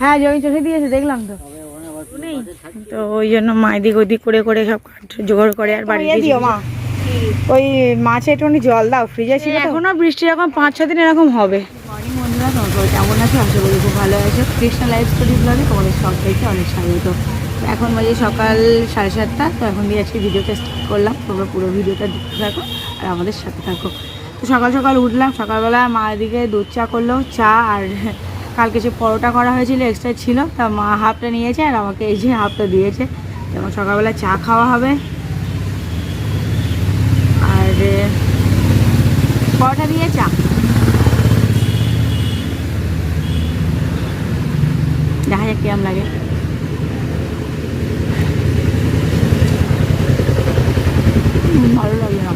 হ্যাঁ জমি চষে দিয়েছে দেখলাম তো। তো ওই জন্য মা এদিক ওদিক করে করে সব কাঠ জোগাড় করে আর বাড়ি দিও মা। ওই মাছে একটুখানি জল দাও ফ্রিজে ছিল এখনও বৃষ্টি এরকম পাঁচ ছ দিন এরকম হবে। মর্নিং বন্ধুরা তোমার কেমন আছো? আশা করি খুব ভালো আছো। কৃষ্ণা লাইফ স্টোরি ব্লগে তোমাদের সব থেকে অনেক স্বাগত। এখন বাজে সকাল সাড়ে সাতটা তো এখন দিয়ে আজকে ভিডিওটা স্টার্ট করলাম। তোমরা পুরো ভিডিওটা দেখতে থাকো আর আমাদের সাথে থাকো। তো সকাল সকাল উঠলাম সকালবেলা মা এদিকে দুধ চা করল চা আর কালকে যে পরোটা করা হয়েছিল এক্সট্রা ছিল, তা মা হাফটা নিয়েছে আর আমাকে এই যে হাফটা দিয়েছে। যেমন সকালবেলা চা খাওয়া হবে। আর পরোটা দিয়ে চা। দেখা যাক কেমন লাগে হুম, ভালো লাগে না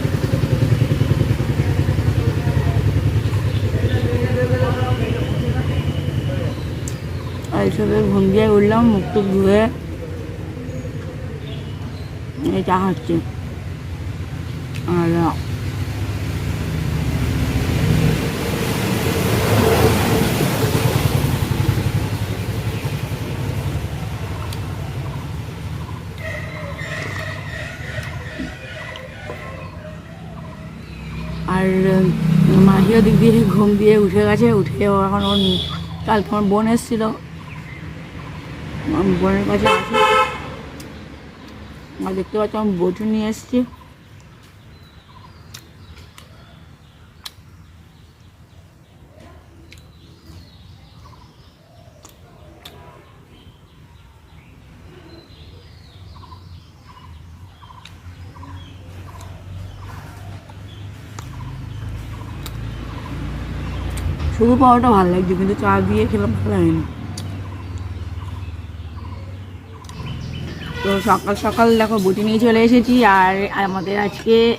এইসবে ঘুম দিয়ে উঠলাম, মুখ টুক ধুয়ে এটা হচ্ছে আর আর মাহিও দিক দিয়ে ঘুম দিয়ে উঠে গেছে, উঠে এখন ওর কালকে আমার বোন এসেছিল। আমার বোনের কাছে আছে আর দেখতে পাচ্ছ, আমি বটু নিয়ে এসেছি। শুধু পাওয়াটা ভালো লাগছে, কিন্তু চা দিয়ে খেলাম ভালো লাগেনি তো সকাল সকাল দেখো বুটি নিয়ে চলে এসেছি আর আমাদের আজকে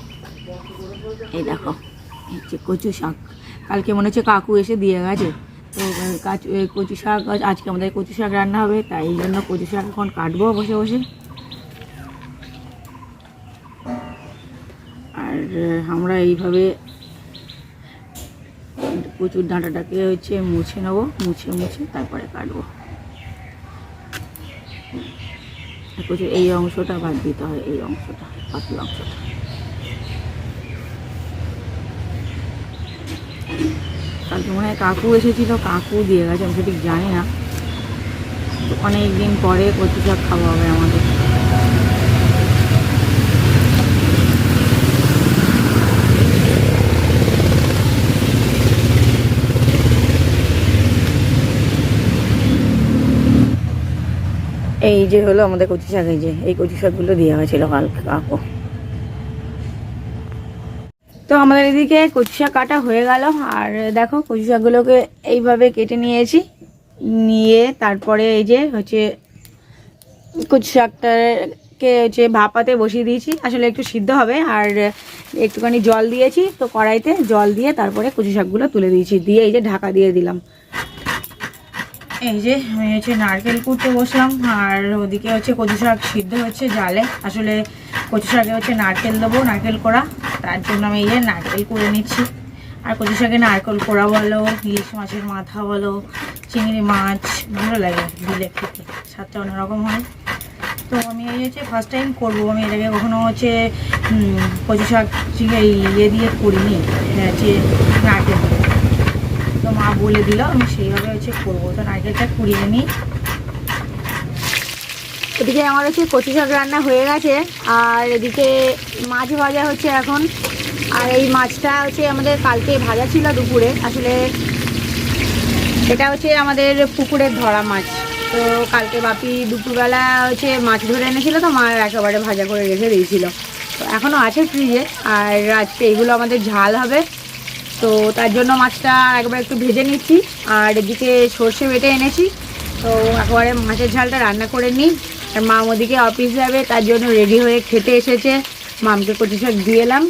এই দেখো হচ্ছে কচু শাক। কালকে মনে হচ্ছে কাকু এসে দিয়ে গেছে। তো কাচ- শাক আজ- আজকে আমাদের কচু শাক রান্না হবে, তাই এই জন্য কচু শাক এখন কাটবো বসে বসে। আর আমরা এইভাবে কচুর ডাঁটাটাকে হচ্ছে মুছে নেব, মুছে মুছে তারপরে কাটবো আর কচুর এই অংশটা বাদ দিতে হয়, এই অংশটা পাতলা অংশটা। কালকে মনে হয় কাকু এসেছিল, কাকু দিয়ে গেছে, আমি সেটি জানি না। অনেক দিন পরে কচু শাক খাওয়া হবে আমাদের। এই যে হলো আমাদের কচু শাক, এই যে, এই কচু শাকগুলো দেওয়া হয়েছিল কালকে কাকু তো আমাদের এদিকে কচু শাক কাটা হয়ে গেল, আর দেখো কচু শাকগুলোকে এইভাবে কেটে নিয়েছি। নিয়ে তারপরে এই যে হচ্ছে কচু শাকটাকে হচ্ছে ভাপাতে বসিয়ে দিয়েছি। আসলে একটু সিদ্ধ হবে, আর একটুখানি জল দিয়েছি, তো কড়াইতে জল দিয়ে তারপরে কচু শাকগুলো তুলে দিয়েছি। দিয়ে এই যে ঢাকা দিয়ে দিলাম। এই যে, আমি হচ্ছে নারকেল কুটতে বসলাম, আর ওদিকে হচ্ছে কচু শাক সিদ্ধ হচ্ছে জালে। আসলে কচু শাকে হচ্ছে নারকেল দেবো, নারকেল কোড়া। তার জন্য আমি এই যে নারকেল করে নিচ্ছি। আর কচু শাকে নারকেল কোড়া বলো, ইলিশ মাছের মাথা বলো, চিংড়ি মাছ, ভালো লাগে দিলে খেতে, স্বাদটা অন্যরকম হয়। তো আমি এই হচ্ছে ফার্স্ট টাইম করব, আমি আগে কখনো হচ্ছে কচু শাক ইয়ে দিয়ে করিনি হচ্ছে নারকেল দিয়ে। তো মা বলে দিল, আমি সেইভাবে হচ্ছে করব। তো নারকেলটা কুড়িয়ে নিই এদিকে আমার হচ্ছে কচু শাক রান্না হয়ে গেছে, আর এদিকে মাছ ভাজা হচ্ছে এখন। আর এই মাছটা হচ্ছে আমাদের কালকে ভাজা ছিল দুপুরে, আসলে এটা হচ্ছে আমাদের পুকুরের ধরা মাছ। তো কালকে বাপি দুপুরবেলা হচ্ছে মাছ ধরে এনেছিল, তো মা একেবারে ভাজা করে রেখে দিয়েছিল। তো এখনও আছে ফ্রিজে আর আজকে এইগুলো আমাদের ঝাল হবে। তো তার জন্য মাছটা একবার একটু ভেজে নিচ্ছি। আর এদিকে সর্ষে বেটে এনেছি। তো একবারে মাছের ঝালটা রান্না করে নিই। আর মা ওদিকে অফিস যাবে, তার জন্য রেডি হয়ে খেতে এসেছে। মামকে কচু শাক দিয়ে এলাম।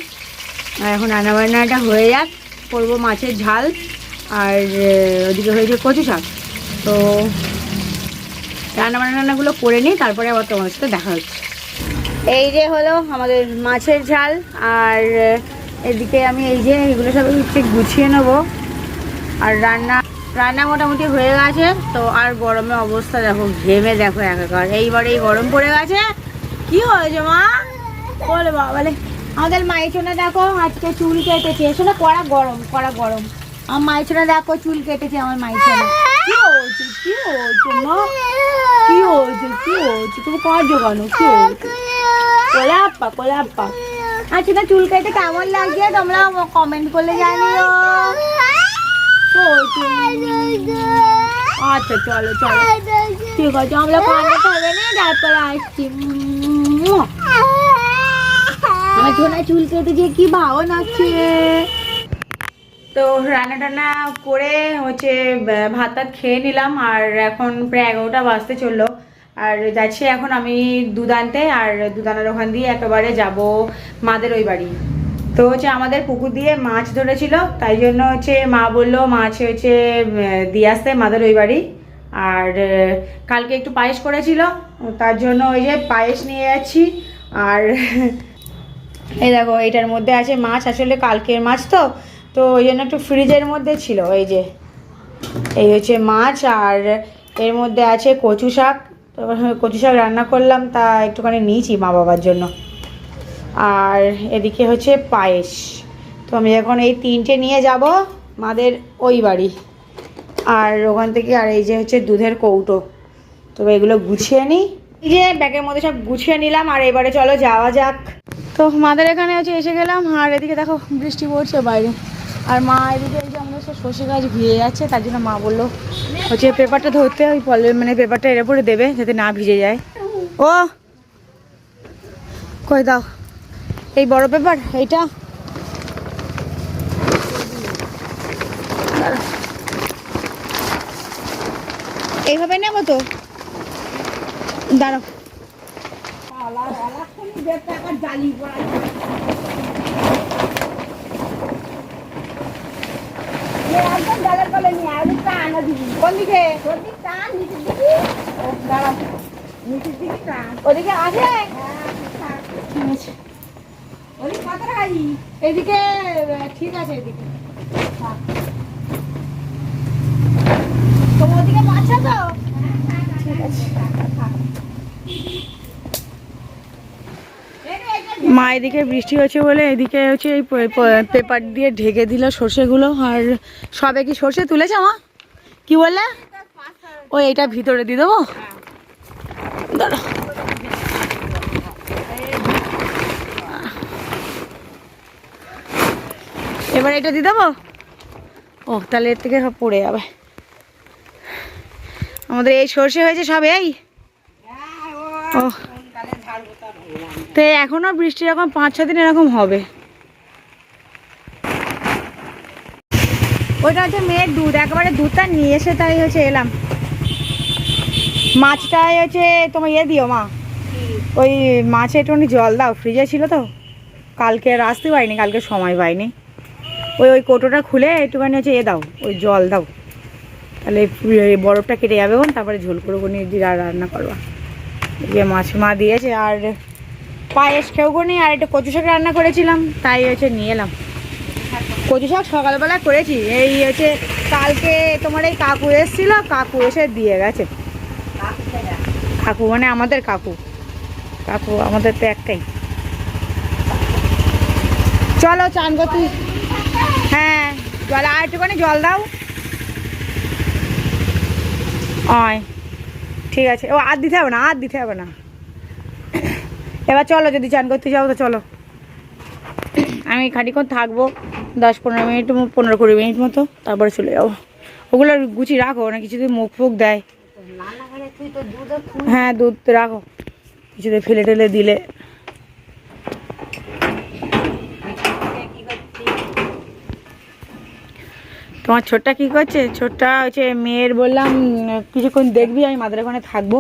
আর এখন রান্নাবান্নাটা হয়ে যাক। করব মাছের ঝাল। আর ওদিকে হয়েছে কচু শাক। তো রান্না বান্নাগুলো করে নিই, তারপরে আবার তোমার সাথে দেখা হচ্ছে। এই যে হলো আমাদের মাছের ঝাল। আর এদিকে আমি এই যে এগুলো সব হচ্ছে গুছিয়ে নেব। আর রান্না রান্না মোটামুটি হয়ে গেছে, তো আর গরমে অবস্থা দেখো, ঘেমে দেখো একাকার এইবারে এই গরম পড়ে গেছে। কি হয়েছে মা? বলে বাবালে আমাদের মাইচোনা দেখো, আজকে চুল কেটেছে। শোনো, কড়া গরম কড়া গরম। আমার মাইচোনা দেখো, চুল কেটেছে আমার মাইচোনা কি হয়েছে কি হয়েছে মা? কি হয়েছে কি হয়েছে? তুমি কাজ জোগানো কি হয়েছে? কোলে আপ্পা কোলে আপ্পা আচ্ছা না, চুল কেটে কেমন লাগছে? তোমরা কমেন্ট করলে জানিও। আচ্ছা চলো চলো। ঠিক আছে, আমরা কান্না খাবে না তারপরে আসছি। ছোনা চুল কেটেছে কি ভালো লাগছে তো রান্না টান্না করে হচ্ছে, বা- ভাত টাত খেয়ে নিলাম, আর এখন প্রায় এগারোটা বাজতে চলল। আর যাচ্ছি এখন আমি দুধ আনতে আর দুধ আনার ওখান দিয়ে একেবারে যাব মাদের ওই বাড়ি। তো হচ্ছে আমাদের পুকুর দিয়ে মাছ ধরেছিল, তাই জন্য হচ্ছে মা বলল মাছ হচ্ছে দিয়ে আসতে মাদের ওই বাড়ি। আর কালকে একটু পায়েস করেছিল, তার জন্য ওই যে পায়েস নিয়ে যাচ্ছি। আর, এই দেখো, এটার মধ্যে আছে মাছ, আসলে কালকের মাছ তো তো ওই জন্য একটু ফ্রিজের মধ্যে ছিল, এই যে। এই হচ্ছে মাছ, আর এর মধ্যে আছে কচু শাক তো কচু শাক রান্না করলাম, তা একটুখানি নিয়েছি মা বাবার জন্য। আর এদিকে হচ্ছে পায়েস। তো আমি এখন এই তিনটে নিয়ে যাব মাদের ওই বাড়ি। আর ওখান থেকে আর এই যে হচ্ছে দুধের কৌটো। তো এগুলো গুছিয়ে নিই। এই যে ব্যাগের মধ্যে সব গুছিয়ে নিলাম, আর এবারে চলো যাওয়া যাক। তো মাদের এখানে হচ্ছে এসে গেলাম, আর এদিকে দেখো বৃষ্টি পড়ছে বাইরে। আর মা এদিকে এই যে আমাদের সব সর্ষে গাছ ভিজে যাচ্ছে, তার জন্য মা বলল, হচ্ছে পেপারটা ধরতে ওই মানে পেপারটা এর উপরে দেবে, যাতে না ভিজে যায়। ও! কই দাও। এই বড় পেপার, এইটা? এইভাবে নেব তো? দাঁড়াও। ওদিকে আছে এদিকে ঠিক আছে এদিকে তোমার ওদিকে মাছ তো ঠিক আছে মা, এদিকে বৃষ্টি হয়েছে বলে এদিকে হচ্ছে এই পেপার দিয়ে ঢেকে দিল সর্ষেগুলো। আর সবে কি সর্ষে তুলেছে মা? কি বললে? ও এটা ভিতরে দিয়ে দেবো? দাঁড়া। এবার এটা দিয়ে দেবো? ও, তাহলে এর থেকে সব পড়ে যাবে। আমাদের এই সর্ষে হয়েছে সব এই? ও। তো এখনও বৃষ্টি এরকম পাঁচ ছ দিন এরকম হবে। ওইটা হচ্ছে মেয়ের দুধ, একেবারে দুধটা নিয়ে এসে তাই হচ্ছে এলাম। মাছটাই হচ্ছে তোমার ইয়ে দিও মা, ওই মাছে একটুখানি জল দাও ফ্রিজে ছিল তো, কালকে আর আসতে পারিনি, কালকে সময় পাইনি। ওই ওই কোটোটা খুলে একটুখানি হচ্ছে এ দাও, ওই জল দাও। তাহলে বরফটা কেটে যাবে তারপরে ঝোল করে জিরা রান্না করবা। মাছ মা দিয়েছে আর পায়েস খেয়েও কোনি আর একটা কচু শাক রান্না করেছিলাম, তাই হচ্ছে নিয়ে এলাম। কচু শাক সকালবেলা করেছি, এই হচ্ছে কালকে তোমার এই কাকু এসেছিল, কাকু এসে দিয়ে গেছে। কাকু মানে আমাদের কাকু। কাকু আমাদের তো একটাই। চলো চান করতে হ্যাঁ জল, আর একটুখানি জল দাও। অয় ঠিক আছে। ও, আর দিতে হবে না, আর দিতে হবে না। এবার চলো যদি চান করতে যাও তো চলো। আমি খানিক্ষণ থাকব দশ পনেরো মিনিট পনেরো কুড়ি মিনিট মতো তারপরে চলে যাব। ওগুলো গুছিয়ে রাখো না কিছুতে মুখ ফুক দেয়। হ্যাঁ দুধ রাখো। কিছুতে ফেলে টেলে দিলে। তোমার ছোটটা কি করছে? ছোটটা হচ্ছে মেয়ের বললাম কিছুক্ষণ দেখবি আমি মাদের ওখানে থাকব।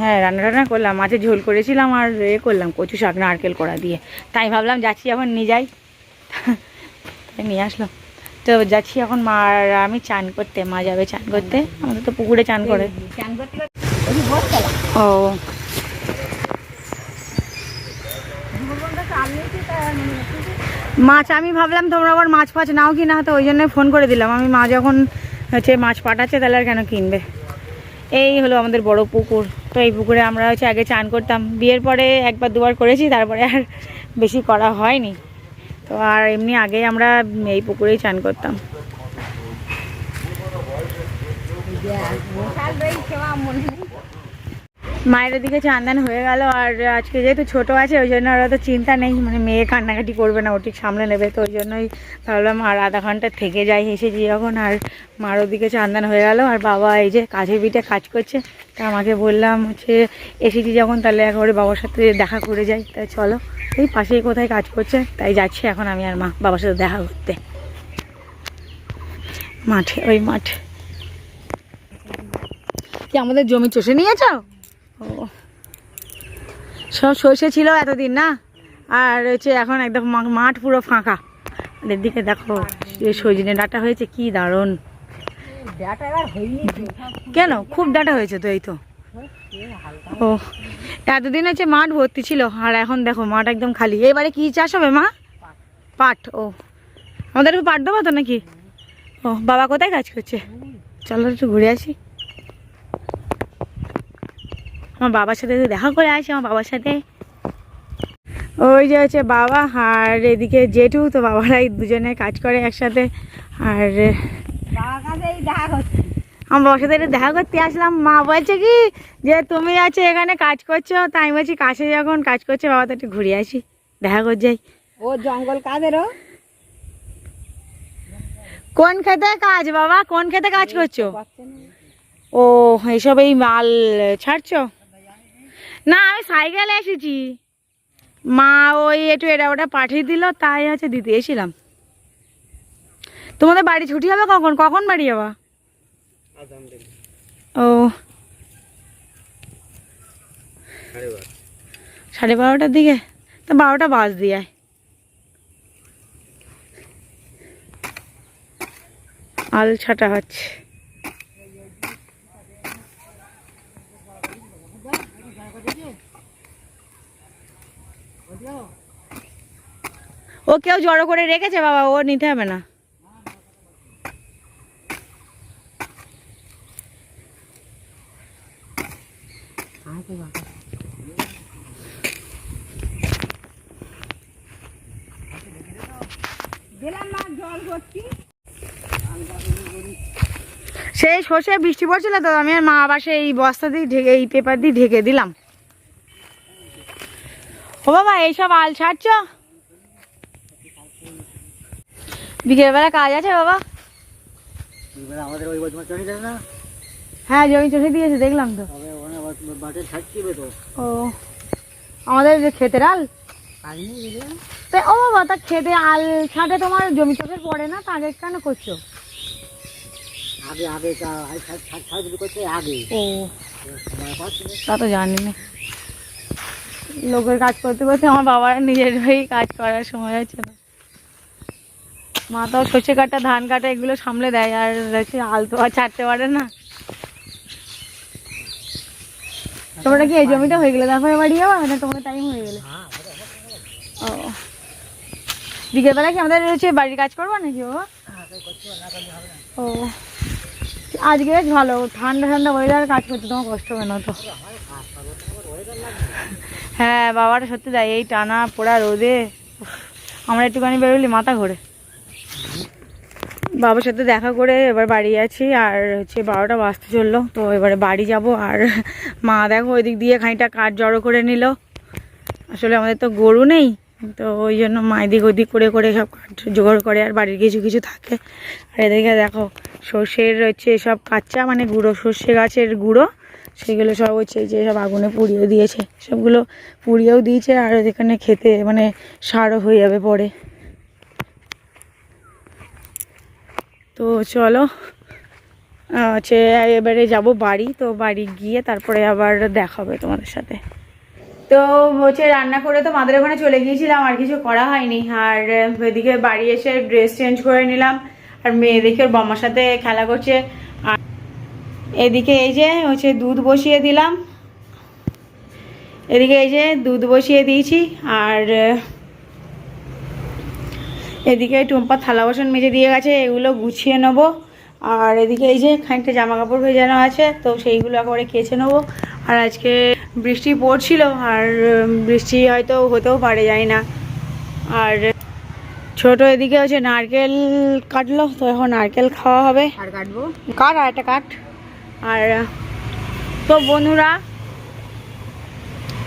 হ্যাঁ রান্না টান্না করলাম মাছের ঝোল করেছিলাম আর এ করলাম কচু শাক নারকেল করা দিয়ে। তাই ভাবলাম যাচ্ছি এখন নিয়ে যাই। তাই নিয়ে আসলাম। তো যাচ্ছি এখন মা আর আমি চান করতে মা যাবে চান করতে। আমাদের তো পুকুরে চান করে। ও। মাছ আমি ভাবলাম তোমরা আবার মাছ ফাছ নাও কি না তো ওই জন্য ফোন করে দিলাম। আমি মা যখন হচ্ছে মাছ পাঠাচ্ছে তাহলে আর কেন কিনবে? এই হলো আমাদের বড় পুকুর। তো এই পুকুরে আমরা হচ্ছে আগে চান করতাম। বিয়ের পরে একবার দুবার করেছি, তারপরে আর বেশি করা হয়নি। তো আর এমনি আগে আমরা এই পুকুরেই চান করতাম। মায়ের দিকে চান্দান হয়ে গেল আর আজকে যেহেতু ছোট আছে, ওই জন্য আর অত চিন্তা নেই মানে মেয়ে কান্নাকাটি করবে না, ও ঠিক সামলে নেবে, তো ওই জন্যই ভাবলাম আর আধা ঘণ্টা থেকে যাই এসেছি যখন আর মার ওদিকে চান্দান হয়ে গেল আর বাবা এই যে কাজের পিঠে কাজ করছে, তা আমাকে বললাম হচ্ছে এসেছি যখন, তাহলে একবারে বাবার সাথে দেখা করে যাই তাই চলো, এই পাশেই কোথায় কাজ করছে, তাই যাচ্ছি এখন আমি আর মা, বাবার সাথে দেখা করতে। মাঠে, ওই মাঠে। কি আমাদের জমি চষে নিয়েছো? ও। সব সর্ষে ছিল এতদিন, না? আর হচ্ছে এখন একদম মাঠ পুরো ফাঁকা। আর এদিকে দেখো সজনে ডাটা হয়েছে, কি দারুণ। কেন? খুব ডাটা হয়েছে তো এই তো। ও, এতদিন হচ্ছে মাঠ ভর্তি ছিল, আর এখন দেখো মাঠ একদম খালি। এবারে কি চাষ হবে, মা? পাট। ও, আমাদের পাট দেবো তো নাকি? ও, বাবা কোথায় কাজ করছে? চলো একটু ঘুরে আসি। আমার বাবার সাথে দেখা করে আসি আমার বাবার সাথে। ওই যে হচ্ছে বাবা আর এদিকে জেঠু তো বাবারাই দুজনে কাজ করে একসাথে। আর আমার বাবার সাথে একটু দেখা করতে আসলাম। মা বলছে কি যে তুমি আছে এখানে কাজ করছ তাই আমি বলছি কাছে যখন কাজ করছে বাবা তো একটু ঘুরে আসি দেখা করে যাই। ও জঙ্গল কাদেরও কোন খেতে কাজ বাবা? কোন খেতে কাজ করছ? ও এইসব এই মাল ছাড়ছো? না, আমি সাইকেলে এসেছি। মা ওই একটু এটা ওটা পাঠিয়ে দিল, তাই হচ্ছে দিতে এসেছিলাম। তোমাদের বাড়ি ছুটি হবে কখন? কখন বাড়ি যাবা? ও। সাড়ে বারোটার দিকে? তো বারোটা বাজ দিয়ে আল ছাটা হচ্ছে। ও কেউ জড়ো করে রেখেছে বাবা, ও নিতে হবে না। সেই সর্ষে বৃষ্টি পড়ছিল তো, আমি আর মা আবার সেই বস্তা দিয়ে ঢেকে, এই পেপার দিয়ে ঢেকে দিলাম। ও বাবা, এইসব আল ছাড়ছ? বিকেলবেলা কাজ আছে বাবা। আমাদের ওই চলে না? হ্যাঁ জমি চষে দিয়েছে দেখলাম তো। ও আমাদের যে ক্ষেতের আল? ও বাবা তা খেতে আল ছাড়ে তোমার জমি চষে পড়ে না? তা আগে কেন করছ? আগে করছে আগে। ও। তা তো জানি না। লোকের কাজ করতে করতে আমার বাবার নিজের কাজ করার সময় হচ্ছে না মা তো সর্ষে কাটা, ধান কাটা এগুলো সামলে দেয় আর হচ্ছে আল তো আর ছাড়তে পারে না। তোমরা কি এই জমিটা হয়ে গেলে? তারপরে বাড়ি যাব? না তোমার টাইম হয়ে গেলে। ও। বিকেলবেলা কি আমাদের হচ্ছে বাড়ির কাজ করব নাকি বাবা? ও। আজকে বেশ ভালো, ঠান্ডা ঠান্ডা ওয়েদার কাজ করতে তোমার কষ্ট হবে না তো। হ্যাঁ বাবাটা সত্যি দেয়, এই টানা পোড়া রোদে। আমরা একটুখানি বেরোলি মাথা ঘোরে। বাবার সাথে দেখা করে এবার বাড়ি আছি, আর হচ্ছে বারোটা বাজতে চলল, তো এবারে বাড়ি যাব। আর মা দেখো ওই দিক দিয়ে খানিকটা কাঠ জড়ো করে নিল। আসলে আমাদের তো গরু নেই, তো ওই জন্য মা এদিক ওদিক করে করে সব কাঠ জোগাড় করে, আর বাড়ির কিছু কিছু থাকে। আর এদিকে দেখো সর্ষের হচ্ছে সব কাঁচা মানে গুঁড়ো, সর্ষে গাছের গুঁড়ো, সেগুলো সব হচ্ছে যে সব আগুনে পুড়িয়ে দিয়েছে। সবগুলো পুড়িয়েও দিয়েছে, আর এখানে খেতে মানে সারও হয়ে যাবে পরে। তো চলো হচ্ছে এবারে যাব বাড়ি, তো বাড়ি গিয়ে তারপরে আবার দেখা হবে তোমাদের সাথে। তো হচ্ছে রান্না করে তো মাদের ওখানে চলে গিয়েছিলাম, আর কিছু করা হয়নি। আর এদিকে বাড়ি এসে ড্রেস চেঞ্জ করে নিলাম, আর মেয়ে দেখে ওর বম্মার সাথে খেলা করছে। আর এদিকে এই যে হচ্ছে দুধ বসিয়ে দিলাম। এদিকে এই যে দুধ বসিয়ে দিয়েছি, আর এদিকে টুম্পা থালা বাসন মেজে দিয়ে গেছে এগুলো গুছিয়ে নেব। আর এদিকে এই যে খানিকটা জামা কাপড় ভেজানো আছে তো সেইগুলো একেবারে কেচে নেব। আর আজকে বৃষ্টি পড়ছিল আর বৃষ্টি হয়তো হতেও পারে জানি না। আর ছোট এদিকে হচ্ছে নারকেল কাটলো তো এখন নারকেল খাওয়া হবে। আর কাটবো? কাট আর একটা কাট। আর তো বন্ধুরা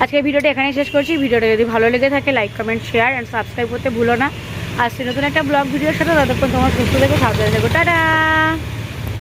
আজকে ভিডিওটা এখানে শেষ করছি। ভিডিওটা যদি ভালো লেগে থাকে like comment share and subscribe করতে ভুলো না। আসছে নতুন একটা ব্লগ ভিডিওর সাথে ততক্ষণ তোমার সুস্থ থেকে সাবধানে থেকো। টাটা!